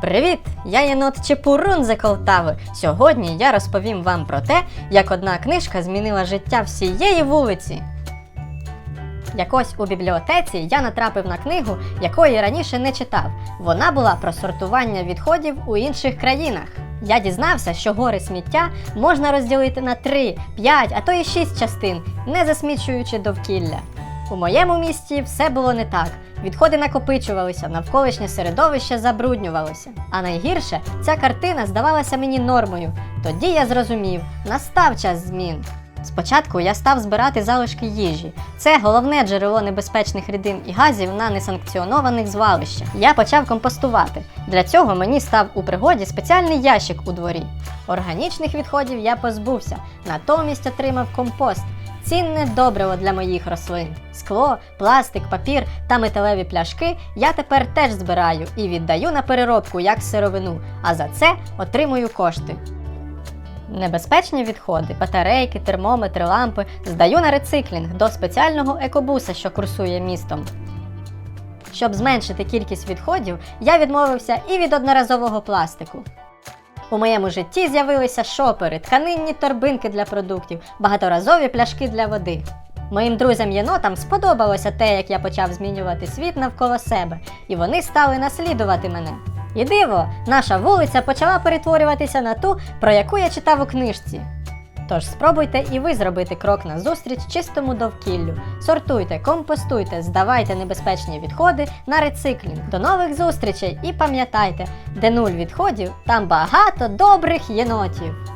Привіт! Я єнот Чепурун з Колтави. Сьогодні я розповім вам про те, як одна книжка змінила життя всієї вулиці. Якось у бібліотеці я натрапив на книгу, якої раніше не читав. Вона була про сортування відходів у інших країнах. Я дізнався, що гори сміття можна розділити на 3, 5, а то і 6 частин, не засмічуючи довкілля. У моєму місті все було не так. Відходи накопичувалися, навколишнє середовище забруднювалося. А найгірше, ця картина здавалася мені нормою. Тоді я зрозумів, настав час змін. Спочатку я став збирати залишки їжі. Це головне джерело небезпечних рідин і газів на несанкціонованих звалищах. Я почав компостувати. Для цього мені став у пригоді спеціальний ящик у дворі. Органічних відходів я позбувся, натомість отримав компост. Цінне добриво для моїх рослин. Скло, пластик, папір та металеві пляшки я тепер теж збираю і віддаю на переробку як сировину, а за це отримую кошти. Небезпечні відходи, батарейки, термометри, лампи здаю на рециклінг до спеціального екобуса, що курсує містом. Щоб зменшити кількість відходів, я відмовився і від одноразового пластику. У моєму житті з'явилися шопери, тканинні торбинки для продуктів, багаторазові пляшки для води. Моїм друзям-єнотам сподобалося те, як я почав змінювати світ навколо себе, і вони стали наслідувати мене. І диво, наша вулиця почала перетворюватися на ту, про яку я читав у книжці. Тож спробуйте і ви зробити крок назустріч чистому довкіллю. Сортуйте, компостуйте, здавайте небезпечні відходи на рециклінг. До нових зустрічей і пам'ятайте, де нуль відходів, там багато добрих єнотів.